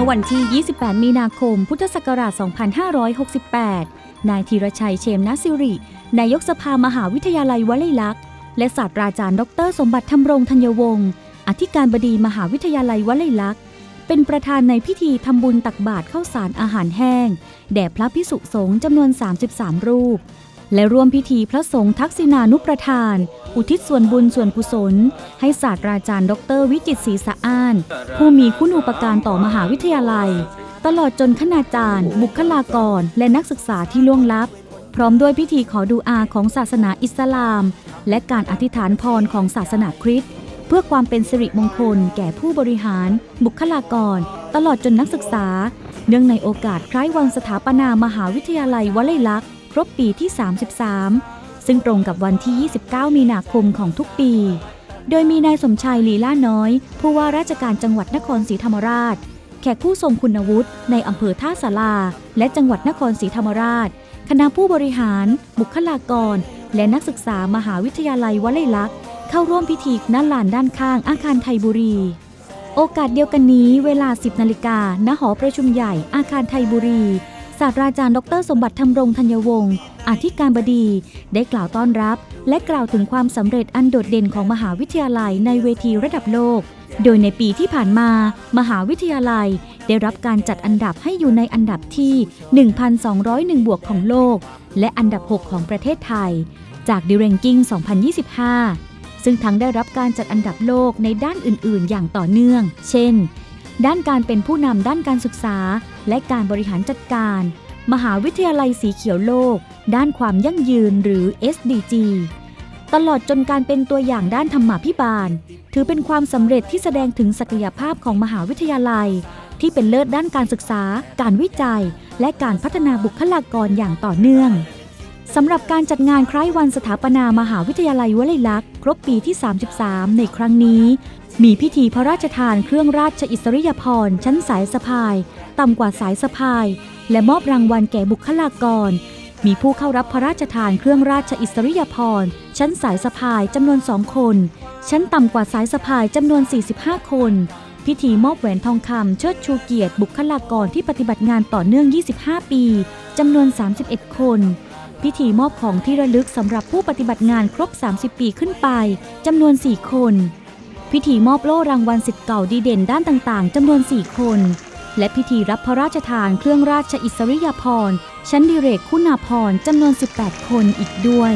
มื่อวันที่ 28 มีนาคม พุทธศักราช 2568 นายธีรชัยเชมนสิริ นายกสภามหาวิทยาลัยวลัยลักษณ์ และศาสตราจารย์ดอกเตอรสมบัติธรรมรงธัญวงศ์ อธิการบดีมหาวิทยาลัยวลัยลักษณ์ เป็นประธานในพิธีทำบุญตักบาตรข้าวสารอาหารแห้ง แด่พระพิสุสงฆ์จำนวน 33 รูป และร่วมพิธีพระสงฆ์ทักษิณานุประทาน อุทิศส่วนบุญส่วนกุศล ให้ศาสตราจารย์ ดร วิจิตศรีสะอ้าน ผู้มีคุณูปการต่อมหาวิทยาลัย ตลอดจนคณาจารย์ บุคลากร และนักศึกษาที่ล่วงลับ พร้อมด้วยพิธีขอดูอาของศาสนาอิสลาม และการอธิษฐานพรของศาสนาคริสต์เพื่อความเป็นสิริมงคลแก่ผู้บริหาร บุคลากร ตลอดจนนักศึกษา เนื่องในโอกาสคล้ายวันสถาปนามหาวิทยาลัยวลัยลักษณ์ครบปีที่ 33 ซึ่งตรงกับวันที่ 29 มีนาคมของทุกปี โดยมีนายสมชายลีล่าน้อย ผู้ว่าราชการจังหวัดนครศรีธรรมราช แขกผู้ทรงคุณวุฒิในอำเภอท่าสาราและจังหวัดนครศรีธรรมราช คณะผู้บริหาร บุคลากร และนักศึกษามหาวิทยาลัยวลัยลักษณ์เข้าร่วมพิธีณลานด้านข้างอาคารไทยบุรี โอกาสเดียวกันนี้เวลา 10 นาฬิกาณหอประชุมใหญ่อาคารไทยบุรี ศาสตราจารย์ดรสมบัติธรรมรงธัญวงศ์อธิการบดี ได้กล่าวต้อนรับ และกล่าวถึงความสำเร็จอันโดดเด่นของมหาวิทยาลัยในเวทีระดับโลก โดยในปีที่ผ่านมา มหาวิทยาลัยได้รับการจัดอันดับให้อยู่ในอันดับที่ 1,201 บวกของโลก และอันดับ 6 ของประเทศไทย จากดิเรงกิ้ง 2025 ซึ่งทั้งได้รับการจัดอันดับโลกในด้านอื่น ๆ อย่างต่อเนื่อง เช่น ด้านการเป็นผู้นำด้านการศึกษา และการบริหารจัดการ มหาวิทยาลัยสีเขียวโลก ด้านความยั่งยืนหรือ SDG ตลอดจนการเป็นตัวอย่างด้านธรรมาภิบาล ถือเป็นความสำเร็จที่แสดงถึงศักยภาพของมหาวิทยาลัย ที่เป็นเลิศด้านการศึกษา การวิจัย และการพัฒนาบุคลากรอย่างต่อเนื่องสำหรับการจัดงานคล้ายวันสถาปนามหาวิทยาลัยวลัยลักษณ์ ครบปีที่ 33 ในครั้งนี้ มีพิธีพระราชทานเครื่องราชอิสริยาภรณ์ชั้นสายสะพาย ต่ำกว่าสายสะพาย และมอบรางวัลแก่บุคลากร มีผู้เข้ารับพระราชทานเครื่องราชอิสริยาภรณ์ชั้นสายสะพายจำนวนสองคน ชั้นต่ำกว่าสายสะพายจำนวน 45 คน พิธีมอบแหวนทองคำเชิดชูเกียรติบุคลากรที่ปฏิบัติงานต่อเนื่อง 25 ปีจำนวน 31 คน พิธีมอบของที่ระลึกสำหรับผู้ปฏิบัติงานครบ 30 ปีขึ้นไปจำนวน 4 คน พิธีมอบโล่รางวัลสิทธิ์เก่าดีเด่นด้านต่างๆจำนวน 4 คน และพิธีรับพระราชทานเครื่องราชอิสริยาภรณ์ชั้นดิเรกคุณาภรณ์จำนวน 18 คนอีกด้วย